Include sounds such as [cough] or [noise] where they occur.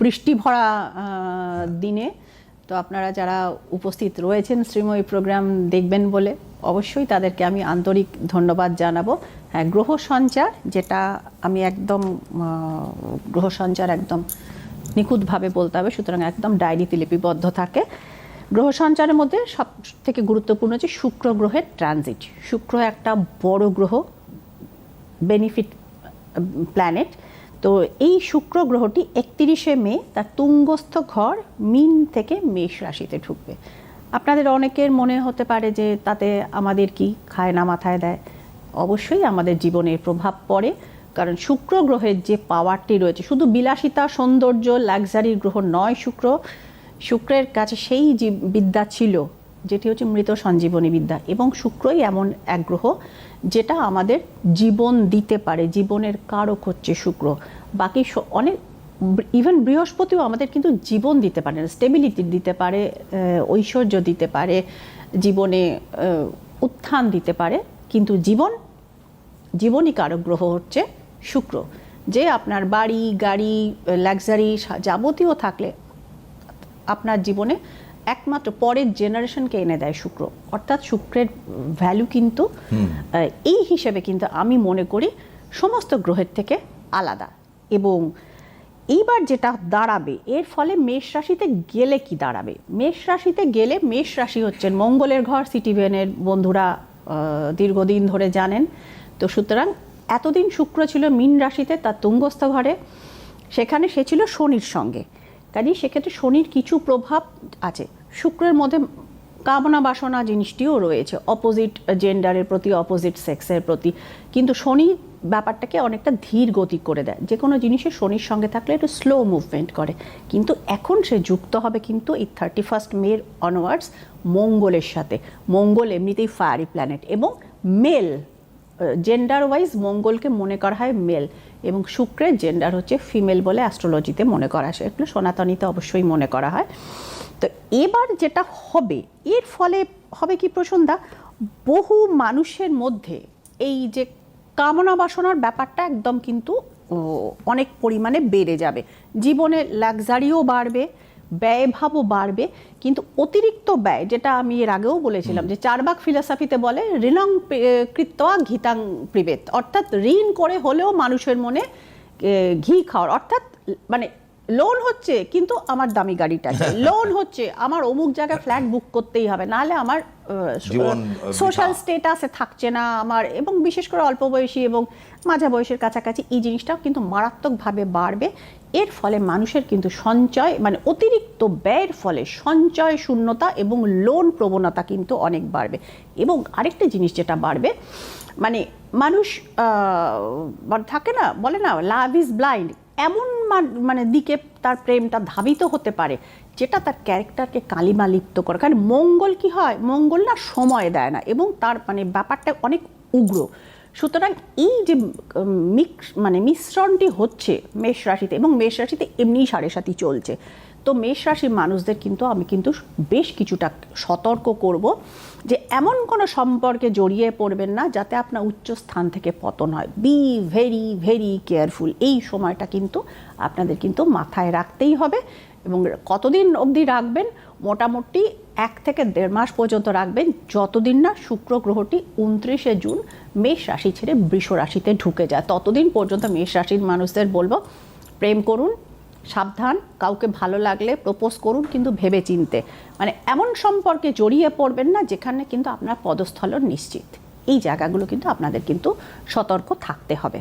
বৃষ্টি ভরা দিনে। তো আপনারা যারা উপস্থিত রয়েছেন শ্রীময়ী প্রোগ্রাম দেখবেন বলে, অবশ্যই তাদেরকে আমি আন্তরিক ধন্যবাদ জানাব। হ্যাঁ গ্রহ সঞ্চার, যেটা আমি একদম গ্রহ সঞ্চার একদম নিখুঁতভাবে বলতে হবে, সুতরাং একদম ডায়েরিতে লিপিবদ্ধ থাকে। গ্রহ সঞ্চারের মধ্যে সব থেকে গুরুত্বপূর্ণ হচ্ছে শুক্র গ্রহের ট্রানজিট। শুক্র একটা বড় গ্রহ, বেনিফিট প্ল্যানেট তো এই শুক্র গ্রহটি একত্রিশে মে, তার তুঙ্গস্থ ঘর মিন থেকে মেষ রাশিতে ঢুকবে। আপনাদের অনেকের মনে হতে পারে যে তাতে আমাদের কি খায় না মাথায় দেয়? অবশ্যই আমাদের জীবনের প্রভাব পড়ে, কারণ শুক্র গ্রহের যে পাওয়ারটি রয়েছে, শুধু বিলাসিতা, সৌন্দর্য লাক্সারির গ্রহ নয় শুক্র। শুক্রের কাছে সেই বিদ্যা ছিল যেটি হচ্ছে মৃত সঞ্জীবনী বিদ্যা। এবং শুক্রই এমন এক গ্রহ যেটা আমাদের জীবন দিতে পারে, জীবনের কারক হচ্ছে শুক্র। বাকি অনেক ইভেন বৃহস্পতিও আমাদের কিন্তু জীবন দিতে পারে স্টেবিলিটি দিতে পারে ঐশ্বর্য দিতে পারে, জীবনে উত্থান দিতে পারে। কিন্তু জীবন, জীবনী কারক গ্রহ হচ্ছে শুক্র, যে আপনার বাড়ি, গাড়ি লাক্সারি যাবতীয় থাকলে আপনার জীবনে একমাত্র পরের জেনারেশনকে এনে দেয় শুক্র। অর্থাৎ শুক্রের ভ্যালু কিন্তু এই হিসেবে কিন্তু আমি মনে করি সমস্ত গ্রহের থেকে আলাদা। এবং এইবার যেটা দাঁড়াবে এর ফলে মেষ রাশিতে গেলে কি দাঁড়াবে? মেষ রাশিতে গেলে মেষ রাশি হচ্ছেন মঙ্গলের ঘর সিটিভেনের বন্ধুরা দীর্ঘদিন ধরে জানেন। তো সুতরাং এতদিন শুক্র ছিল মীন রাশিতে তার তুঙ্গস্থ ঘরে। সেখানে সে ছিল শনির সঙ্গে। কাজে সেক্ষেত্রে শনির কিছু প্রভাব আছে। শুক্রের মধ্যে কামনা বাসনা জিনিসটিও রয়েছে। অপোজিট জেন্ডারের প্রতি অপোজিট সেক্সের প্রতি। কিন্তু শনি ব্যাপারটাকে অনেকটা ধীর গতি করে দেয়। যে কোনো জিনিসে শনির সঙ্গে থাকলে একটু স্লো মুভমেন্ট করে। কিন্তু এখন সে যুক্ত হবে কিন্তু এই থার্টি ফার্স্ট মের অনওয়ার্ডস মঙ্গলের সাথে। মঙ্গল এমনিতেই ফায়ারি প্ল্যানেট এবং মেল জেন্ডার ওয়াইজ মঙ্গলকে মনে করা হয় মেল এবং শুক্রের জেন্ডার হচ্ছে ফিমেল বলে অ্যাস্ট্রোলজিতে মনে করা হয় এগুলো সনাতনীতে অবশ্যই মনে করা হয়। তো এবার যেটা হবে, এর ফলে হবে কি প্রসন্দা বহু মানুষের মধ্যে এই যে কামনা বাসনার ব্যাপারটা একদম কিন্তু অনেক পরিমাণে বেড়ে যাবে। জীবনে লাক্সারিও বাড়বে ব্যয়ভাবও বাড়বে কিন্তু অতিরিক্ত ব্যয় যেটা আমি এর আগেও বলেছিলাম যে চারবাক ফিলসফিতে বলে ঋণং কৃত্বা ঘিতাং প্রিবেত। অর্থাৎ ঋণ করে হলেও মানুষের মনে ঘি খাওয়ার। অর্থাৎ মানে লোন হচ্ছে কিন্তু আমার দামি গাড়িটা। [laughs] লোন হচ্ছে আমার অমুক জায়গায় ফ্ল্যাট বুক করতেই হবে নাহলে আমার সোশ্যাল স্টেটাসে থাকছে না আমার এবং বিশেষ করে অল্প বয়সী এবং মাঝা বয়সের কাছাকাছি এই জিনিসটাও কিন্তু মারাত্মকভাবে বাড়বে। এর ফলে মানুষের কিন্তু সঞ্চয় মানে অতিরিক্ত ব্যয়ের ফলে সঞ্চয় শূন্যতা এবং লোন প্রবণতা কিন্তু অনেক বাড়বে। এবং আরেকটা জিনিস যেটা বাড়বে মানে মানুষ মানে থাকে না বলে না লাভ ইজ ব্লাইন্ড এমন মান- দিকে তার প্রেমটা ধাবিত হতে পারে, যেটা তার ক্যারেক্টারকে কালিমা লিপ্ত করে। কারণ মঙ্গল কি হয়? মঙ্গল না সময় দেয় না এবং তার মানে ব্যাপারটা অনেক উগ্র। সুতরাং এই যে মিক্স মানে মিশ্রণটি হচ্ছে মেষ রাশিতে এবং মেষ রাশিতে এমনিই সাড়ে সাথী চলছে। তো মেষ রাশির মানুষদের কিন্তু আমি কিন্তু বেশ কিছুটা সতর্ক করব যে এমন কোনো সম্পর্কে জড়িয়ে পড়বেন না যাতে আপনার উচ্চ স্থান থেকে পতন হয়। বি ভেরি ভেরি কেয়ারফুল এই সময়টা কিন্তু আপনাদের কিন্তু মাথায় রাখতেই হবে এবং কতদিন অবধি রাখবেন? মোটামুটি এক থেকে দেড় মাস পর্যন্ত রাখবেন। যতদিন না শুক্র গ্রহটি উনত্রিশে জুন মেষ রাশি ছেড়ে বৃষ রাশিতে ঢুকে যায়। ততদিন পর্যন্ত মেষ রাশির মানুষদের বলব, প্রেম করুন সাবধান, কাউকে ভালো লাগলে প্রপোজ করুন কিন্তু ভেবে চিনতে মানে এমন সম্পর্কে জড়িয়ে পড়বেন না যেখানে কিন্তু আপনার পদস্থলন নিশ্চিত। এই জায়গাগুলো কিন্তু আপনাদের কিন্তু সতর্ক থাকতে হবে।